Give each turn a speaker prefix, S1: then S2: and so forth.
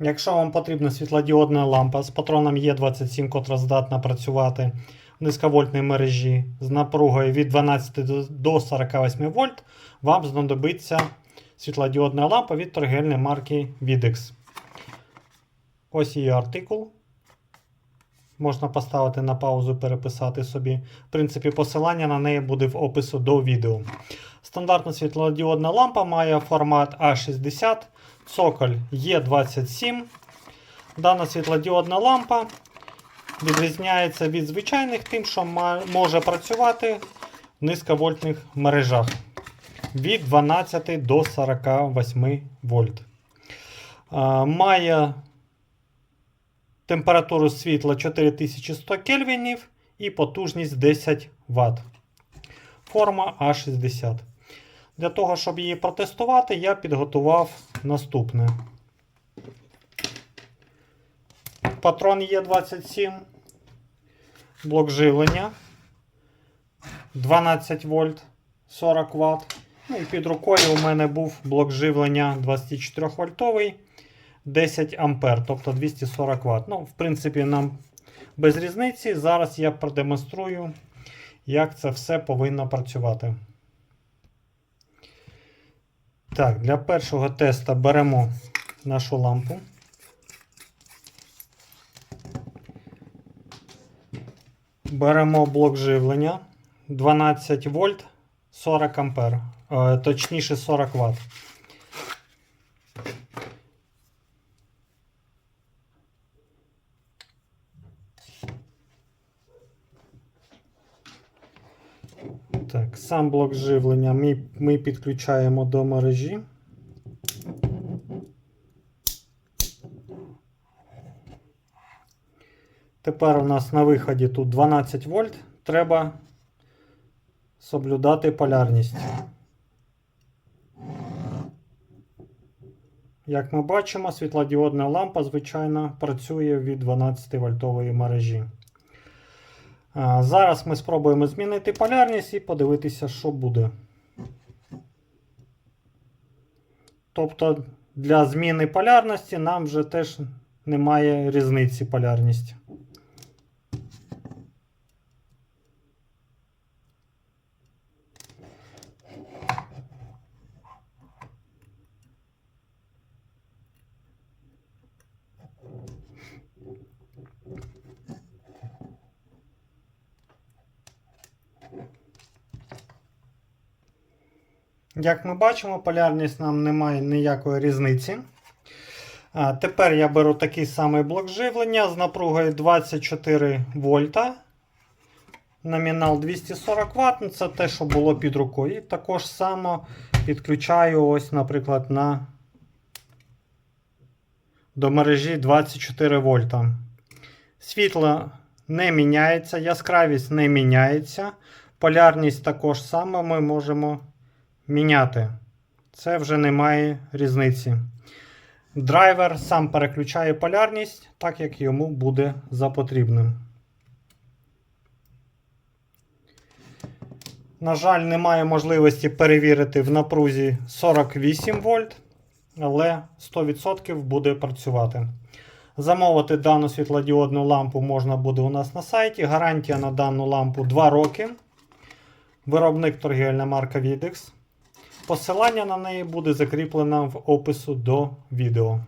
S1: Якщо вам потрібна світлодіодна лампа з патроном Е27, котра здатна працювати в низьковольтній мережі з напругою від 12 до- до 48 вольт, вам знадобиться світлодіодна лампа від торгівельної марки Videx. Ось її артикул. Можна поставити на паузу, переписати собі. В принципі, посилання на неї буде в опису до відео. Стандартна світлодіодна лампа має формат А60, цоколь Е27. Дана світлодіодна лампа відрізняється від звичайних тим, що може працювати в низьковольтних мережах від 12 до 48 вольт. Має температуру світла 4100 кельвінів і потужність 10 Вт. Форма А60. Для того, щоб її протестувати, я підготував наступне. Патрон Е27, блок живлення 12 вольт 40 Вт. Ну і під рукою у мене був блок живлення 24 вольтовий 10 ампер, тобто 240 Вт. Ну, в принципі, нам без різниці. Зараз я продемонструю, як це все повинно працювати. Так, для першого теста беремо нашу лампу. Беремо блок живлення 12 вольт 40 ампер, е, точніше 40 Вт. Так, сам блок живлення ми, ми підключаємо до мережі. Тепер у нас на виході тут 12 вольт. Треба соблюдати полярність. Як ми бачимо, світлодіодна лампа, звичайно, працює від 12 вольтової мережі. Зараз ми спробуємо змінити полярність і подивитися, що буде. Тобто для зміни полярності нам вже теж немає різниці полярність. Як ми бачимо, полярність нам немає ніякої різниці. Тепер я беру такий самий блок живлення з напругою 24 вольта. Номінал 240 Вт. Ну, Це те, що було під рукою. І також само підключаю, ось, наприклад, на до мережі 24 вольта. Світло не міняється, яскравість не міняється. Полярність також саме ми можемо міняти. Це вже немає різниці. Драйвер сам переключає полярність, так як йому буде за потрібним. На жаль, немає можливості перевірити в напрузі 48 вольт, але 100% буде працювати. Замовити дану світлодіодну лампу можна буде у нас на сайті. Гарантія на дану лампу 2 роки. Виробник торгівельна марка Videx. Посилання на неї буде закріплено в опису до відео.